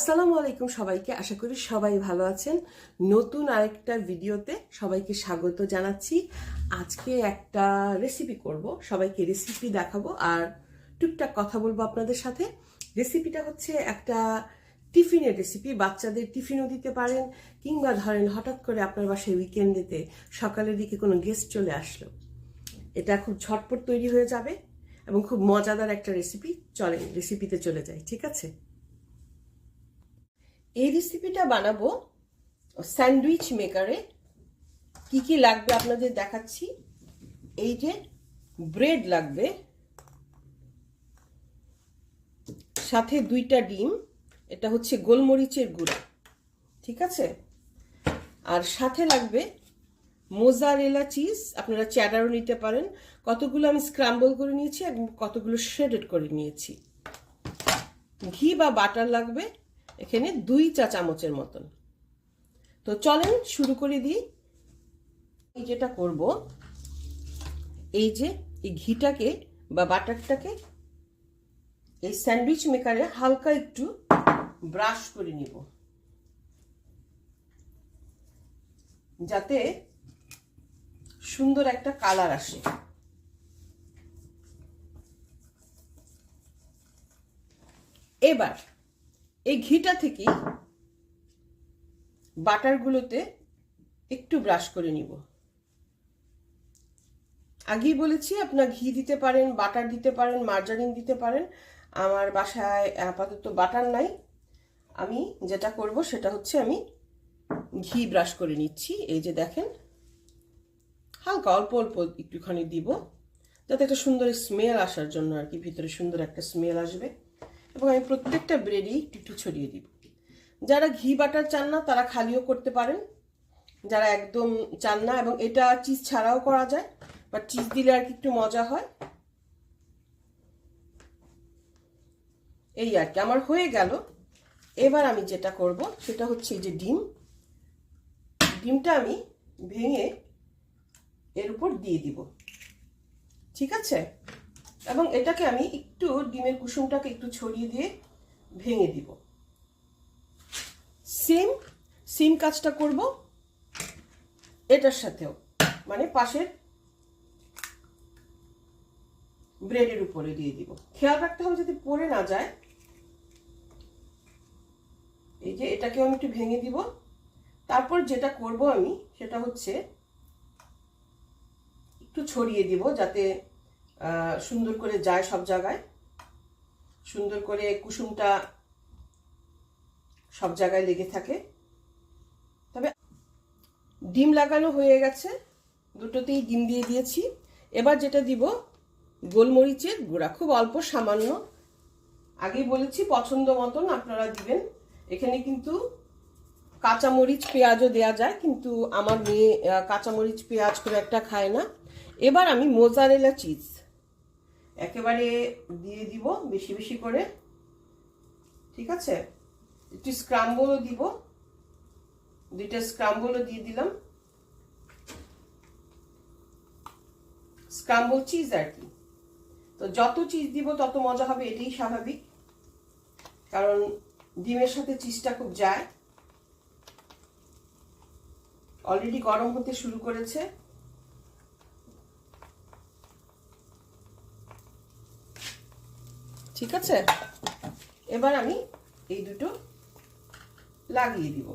আসসালামু আলাইকুম সবাইকে। আশা করি সবাই ভালো আছেন। নতুন আরেকটা ভিডিওতে সবাইকে স্বাগত জানাচ্ছি। আজকে একটা রেসিপি করব। সবাইকে রেসিপি দেখাবো আর টুকটাক কথা বলব আপনাদের সাথে। রেসিপিটা হচ্ছে একটা টিফিনের রেসিপি বাচ্চাদের টিফিনও দিতে পারেন কিংবা ধরেন হঠাৎ করে আপনার বাসায় উইকেন্ডেতে সকালের দিকে কোনো গেস্ট চলে আসলো। এটা খুব ঝটপট তৈরি হয়ে যাবে এবং খুব মজাদার একটা রেসিপি চলেন রেসিপিতে চলে যাই, ঠিক আছে? এই রেসিপিটা বানাবো স্যান্ডউইচ মেকারে কি কি লাগবে আপনাদের দেখাচ্ছি। এই যে ব্রেড লাগবে। সাথে দুইটা ডিম। এটা হচ্ছে গোলমরিচের গুঁড়া। ঠিক আছে? আর সাথে লাগবে মোজারেলা চিজ আপনারা চ্যাডারও নিতে পারেন। কতগুলো আমি স্ক্রাম্বল করে নিয়েছি এবং কতগুলো শ্রেডেড করে নিয়েছি। ঘি বা বাটার লাগবে। এখানে দুই চা চামচের মতন। তো চলেন শুরু করে দিই। এই যেটা করব, এই যে এই ঘিটাকে বা বাটারটাকে এই স্যান্ডউইচ মেকারে হালকা একটু ব্রাশ করে নিব। যাতে সুন্দর একটা কালার আসে। এবার এই ঘিটা থেকে বাটারগুলোতে একটু ব্রাশ করে নিব। আগেই বলেছি, আপনার ঘি দিতে পারেন, বাটার দিতে পারেন, মার্জারিন দিতে পারেন। আমার বাসায় আপাতত বাটার নাই। আমি যেটা করব সেটা হচ্ছে আমি ঘি ব্রাশ করে নিচ্ছি। এই যে দেখেন, হালকা অল্প অল্প একটুখানি দিব, যাতে একটা সুন্দর স্মেল আসার জন্য আর কি, ভিতরে সুন্দর একটা স্মেল আসবে। এবং আমি প্রত্যেকটা ব্রেডেই একটু ছড়িয়ে দিব। যারা ঘি বাটার চান না, তারা খালিও করতে পারেন। যারা একদম চান না, এবং এটা চিজ ছাড়াও করা যায় বা চিজ দিলে আর কি একটু মজা হয়। এই আর কি, আমার হয়ে গেল। এবার আমি যেটা করব, সেটা হচ্ছে এই যে ডিম। ডিমটা আমি ভেঙে এর উপর দিয়ে দিব। ঠিক আছে? এবং এটাকে আমি একটু ডিমের কুসুমটাকে একটু ছড়িয়ে দিয়ে ভেঙে দিব। সিম সিম কাজটা করব এটার সাথেও মানে পাশের ব্রেডের উপরে দিয়ে দিব। খেয়াল রাখতে হবে যদি পড়ে না যায়। এই যে এটাকেও আমি একটু ভেঙে দিব। তারপর যেটা করব আমি সেটা হচ্ছে একটু ছড়িয়ে দিব যাতে সুন্দর করে যায় সব জায়গায়। সুন্দর করে কুসুমটা সব জায়গায় লেগে থাকে। তবে ডিম লাগানো হয়ে গেছে। দুটোতেই ডিম দিয়ে দিয়েছি। এবার যেটা দিব, গোলমরিচের গুঁড়া। খুব অল্প, সামান্য। আগেই বলেছি, পছন্দ মতন আপনারা দিবেন। এখানে কিন্তু কাঁচামরিচ, পেঁয়াজও দেয়া যায়, কিন্তু আমার মেয়ে কাঁচামরিচ, পেঁয়াজ খুব একটা খায় না। এবার আমি মোজারেলা চিজ। একেবারে দিয়ে দিব বেশি বেশি করে, ঠিক আছে? একটু স্ক্রাম্বলও দিব, দুইটা স্ক্রাম্বলও দিয়ে দিলাম। স্ক্রাম্বল চিজ আর কি। তো যত চিজ দিব, তত মজা হবে, এটাই স্বাভাবিক। কারণ ডিমের সাথে চিজটা খুব যায়। অলরেডি গরম হতে শুরু করেছে। ঠিক আছে? এবার আমি এই দুটো লাগিয়ে দিব।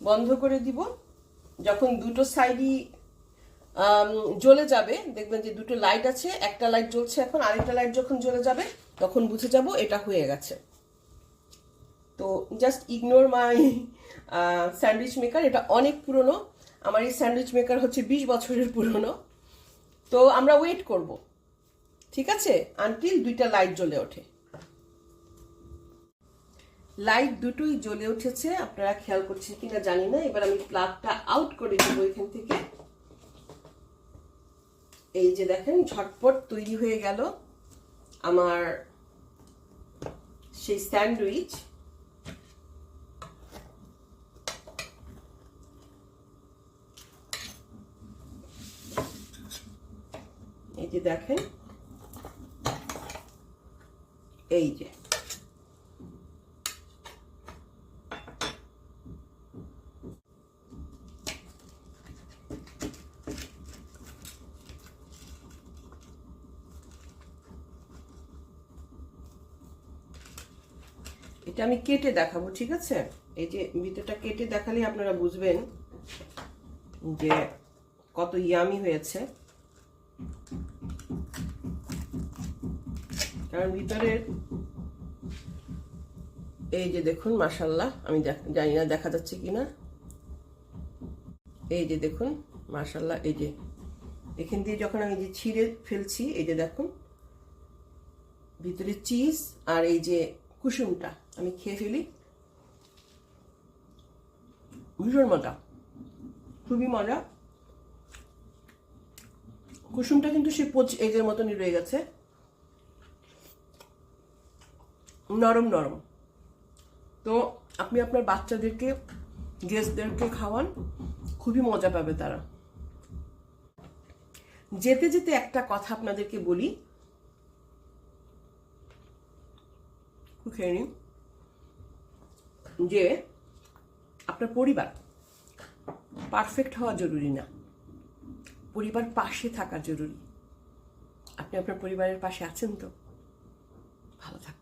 বন্ধ করে দিব। যখন দুটো সাইডই জ্বলে যাবে, দেখবেন যে দুটো লাইট আছে, একটা লাইট জ্বলছে এখন, আরেকটা লাইট যখন জ্বলে যাবে, তখন বুঝে যাব এটা হয়ে গেছে। তো just ignore my sandwich maker এটা অনেক পুরনো। আমার এই স্যান্ডউইচ মেকার হচ্ছে বিশ বছরের পুরনো। তো আমরা ওয়েট করব। ঠিক আছে? আনটিল দুইটা লাইট জ্বলে ওঠে। লাইট দুটোই জ্বলে উঠেছে, আপনারা খেয়াল করছেন কিনা জানি না। এবার আমি প্লাগটা আউট করে দেবো এখান থেকে। এই যে দেখেন, ঝটপট তৈরি হয়ে গেল আমার সেই স্যান্ডউইচ। যে দেখেন, এই যে। এটা আমি কেটে দেখাবো, ঠিক আছে? এই যে ভিতরটা কেটে দেখালে আপনারা বুঝবেন যে কত ইয়ামি হয়েছে। কারণ ভিতরের এই যে দেখুন মাসাল্লাহ আমি জানি না দেখা যাচ্ছে কিনা এই যে দেখুন মাসাল্লাহ এই যে এখান দিয়ে যখন আমি যে ছিঁড়ে ফেলছি, এই যে দেখুন, ভিতরে চিজ আর এই যে কুসুমটা আমি খেয়ে ফেলি। ভীষণ মজা, খুবই মজা। কুসুমটা কিন্তু সে পচ এগের মতনই রয়ে গেছে। নরম নরম। তো আপনি আপনার বাচ্চাদেরকে গেস্টদেরকে খাওয়ান, খুবই মজা পাবে তারা। যেতে যেতে একটা কথা আপনাদেরকে বলি। খেয়ে যে আপনার পরিবার পারফেক্ট হওয়া জরুরি না। পরিবার পাশে থাকা জরুরি। আপনি আপনার পরিবারের পাশে আছেন তো? ভালো থাকবেন।